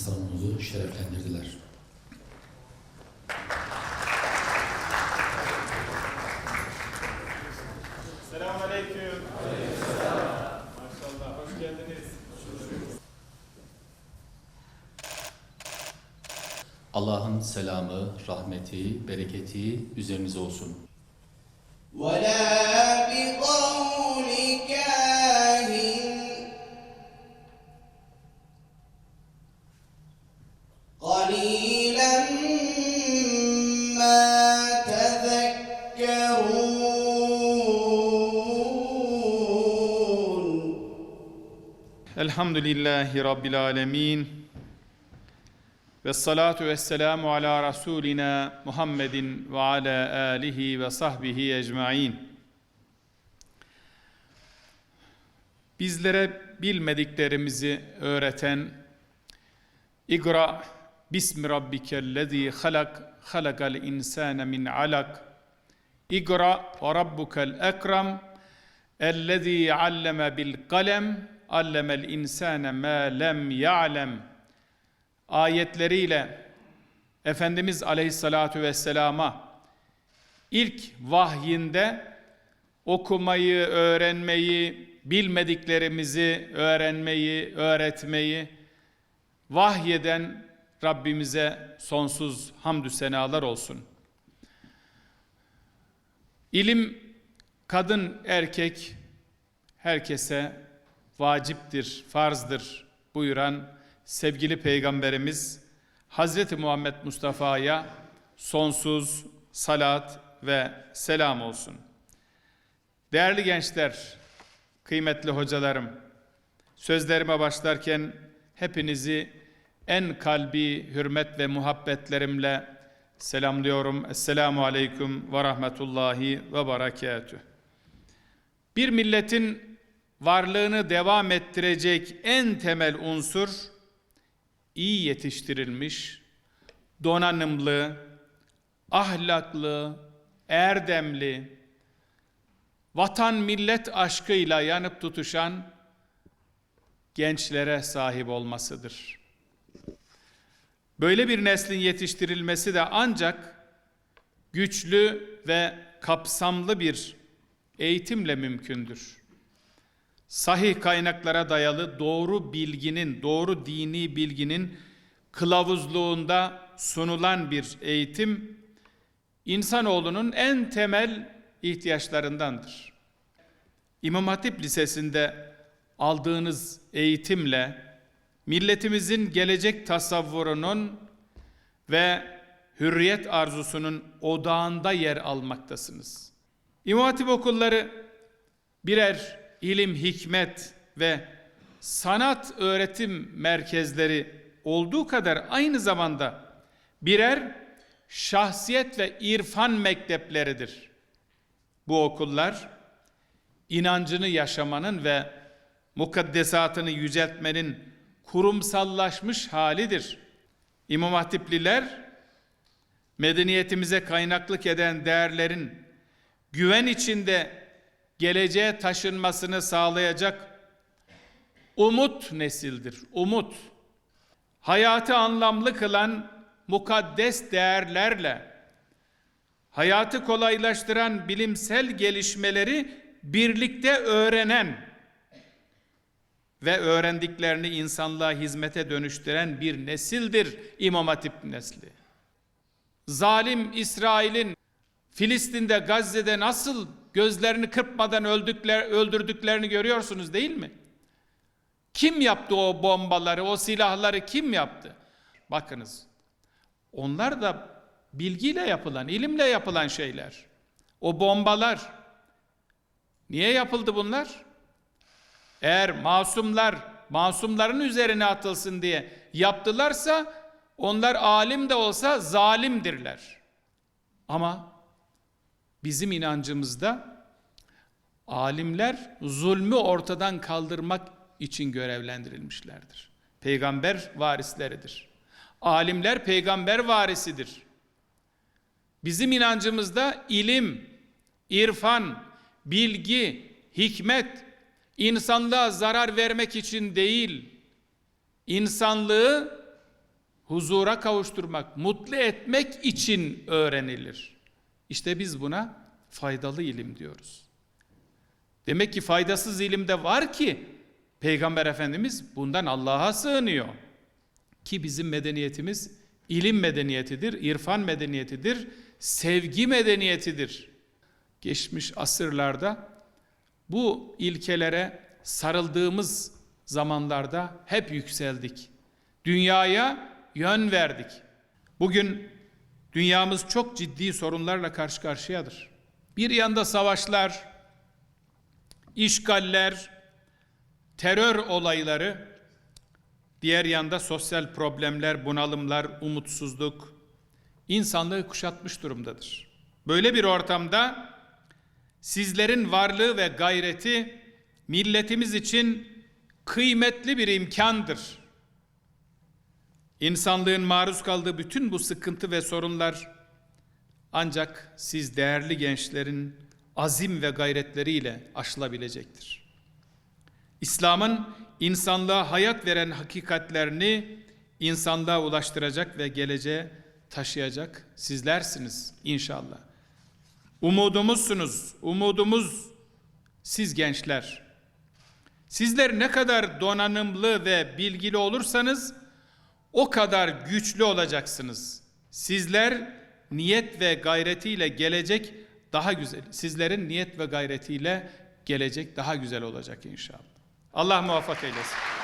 salonumuzu şereflendirdiler. Selamünaleyküm. Maşallah, hoş geldiniz. Allah'ın selamı, rahmeti, bereketi üzerinize olsun. ولا Elhamdülillahi Rabbil alemin. Ve salatu ve selamu ala Resulina Muhammedin ve ala alihi ve sahbihi ecmain. Bizlere bilmediklerimizi öğreten İkra bismi rabbikellezî halak halakal insâne min alak İkra ve rabbukel ekrem ellezî alleme bil kalem allemel insâne mâ lem ya'lem ayetleriyle Efendimiz Aleyhissalatu vesselama ilk vahyinde okumayı, öğrenmeyi, bilmediklerimizi öğrenmeyi, öğretmeyi vahyeden Rabbimize sonsuz hamdü senalar olsun. İlim kadın erkek herkese vaciptir, farzdır buyuran sevgili peygamberimiz Hazreti Muhammed Mustafa'ya sonsuz salat ve selam olsun. Değerli gençler, kıymetli hocalarım, sözlerime başlarken hepinizi en kalbi hürmet ve muhabbetlerimle selamlıyorum. Esselamu aleyküm ve rahmetullahi ve berekatüh. Bir milletin varlığını devam ettirecek en temel unsur iyi yetiştirilmiş, donanımlı, ahlaklı, erdemli, vatan millet aşkıyla yanıp tutuşan gençlere sahip olmasıdır. Böyle bir neslin yetiştirilmesi de ancak güçlü ve kapsamlı bir eğitimle mümkündür. Sahih kaynaklara dayalı doğru bilginin, doğru dini bilginin kılavuzluğunda sunulan bir eğitim insanoğlunun en temel ihtiyaçlarındandır. İmam Hatip Lisesi'nde aldığınız eğitimle milletimizin gelecek tasavvurunun ve hürriyet arzusunun odağında yer almaktasınız. İmam Hatip okulları birer ilim, hikmet ve sanat öğretim merkezleri olduğu kadar aynı zamanda birer şahsiyet ve irfan mektepleridir. Bu okullar inancını yaşamanın ve mukaddesatını yüceltmenin kurumsallaşmış halidir. İmam Hatipliler medeniyetimize kaynaklık eden değerlerin güven içinde geleceğe taşınmasını sağlayacak umut nesildir. Umut. Hayatı anlamlı kılan mukaddes değerlerle hayatı kolaylaştıran bilimsel gelişmeleri birlikte öğrenen ve öğrendiklerini insanlığa hizmete dönüştüren bir nesildir İmam Hatip nesli. Zalim İsrail'in Filistin'de, Gazze'de nasıl gözlerini kırpmadan öldükler, öldürdüklerini görüyorsunuz değil mi? Kim yaptı o bombaları, o silahları kim yaptı? Bakınız, onlar da bilgiyle yapılan, ilimle yapılan şeyler. O bombalar, niye yapıldı bunlar? Eğer masumlar, masumların üzerine atılsın diye yaptılarsa, onlar alim de olsa zalimdirler. Ama bizim inancımızda alimler zulmü ortadan kaldırmak için görevlendirilmişlerdir. Peygamber varisleridir. Alimler peygamber varisidir. Bizim inancımızda ilim, irfan, bilgi, hikmet insanlığa zarar vermek için değil, insanlığı huzura kavuşturmak, mutlu etmek için öğrenilir. İşte biz buna faydalı ilim diyoruz. Demek ki faydasız ilim de var ki Peygamber Efendimiz bundan Allah'a sığınıyor. Ki bizim medeniyetimiz ilim medeniyetidir, irfan medeniyetidir, sevgi medeniyetidir. Geçmiş asırlarda bu ilkelere sarıldığımız zamanlarda hep yükseldik. Dünyaya yön verdik. Bugün dünyamız çok ciddi sorunlarla karşı karşıyadır. Bir yanda savaşlar, işgaller, terör olayları, diğer yanda sosyal problemler, bunalımlar, umutsuzluk insanlığı kuşatmış durumdadır. Böyle bir ortamda sizlerin varlığı ve gayreti milletimiz için kıymetli bir imkandır. İnsanlığın maruz kaldığı bütün bu sıkıntı ve sorunlar ancak siz değerli gençlerin azim ve gayretleriyle aşılabilecektir. İslam'ın insanlığa hayat veren hakikatlerini insanlığa ulaştıracak ve geleceğe taşıyacak sizlersiniz inşallah. Umudumuzsunuz, umudumuz siz gençler. Sizler ne kadar donanımlı ve bilgili olursanız o kadar güçlü olacaksınız. Sizler niyet ve gayretiyle gelecek daha güzel. Sizlerin niyet ve gayretiyle gelecek daha güzel olacak inşallah. Allah muvaffak eylesin.